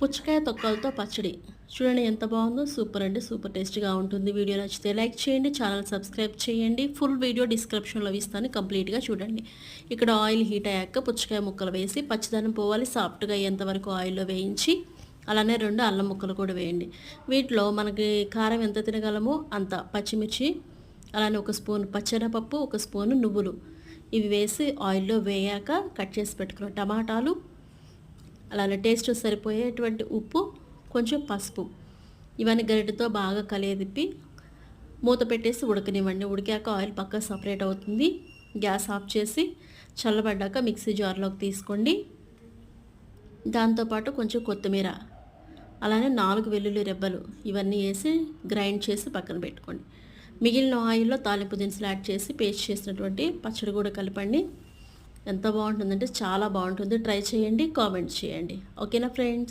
పుచ్చకాయ తొక్కలతో పచ్చడి. చూడండి ఎంత బాగుందో సూపర్ అండి సూపర్ టేస్ట్గా ఉంటుంది. వీడియో నచ్చితే లైక్ చేయండి ఛానల్ సబ్స్క్రైబ్ చేయండి. ఫుల్ వీడియో డిస్క్రిప్షన్లో ఇస్తాను కంప్లీట్గా చూడండి. ఇక్కడ ఆయిల్ హీట్ అయ్యాక పుచ్చకాయ ముక్కలు వేసి పచ్చిదనం పోవాలి సాఫ్ట్గా అయ్యేంత వరకు ఆయిల్లో వేయించి అలానే రెండు అల్లం ముక్కలు కూడా వేయండి. వీటిలో మనకి కారం ఎంత తినగలమో అంత పచ్చిమిర్చి అలానే ఒక స్పూన్ పచ్చెనపప్పు ఒక స్పూన్ నువ్వులు. ఇవి వేసి ఆయిల్లో వేయాక కట్ చేసి పెట్టుకున్న టమాటాలు అలానే టేస్ట్ సరిపోయేటువంటి ఉప్పు కొంచెం పసుపు. ఇవన్నీ గరిటెతో బాగా కలియదిప్పి మూత పెట్టేసి ఉడకనివ్వండి. ఉడికాక ఆయిల్ పక్క సపరేట్ అవుతుంది. గ్యాస్ ఆఫ్ చేసి చల్లబడ్డాక మిక్సీ జార్లోకి తీసుకోండి. దాంతోపాటు కొంచెం కొత్తిమీర అలానే నాలుగు వెల్లుల్లి రెబ్బలు ఇవన్నీ వేసి గ్రైండ్ చేసి పక్కన పెట్టుకోండి. మిగిలిన ఆయిల్లో తాలింపు దినుసులు యాడ్ చేసి పేస్ట్ చేసినటువంటి పచ్చడి కూడా కలపండి. ఎంత బాగుంటుందంటే చాలా బాగుంటుంది. ట్రై చేయండి కామెంట్ చేయండి. ఓకేనా ఫ్రెండ్స్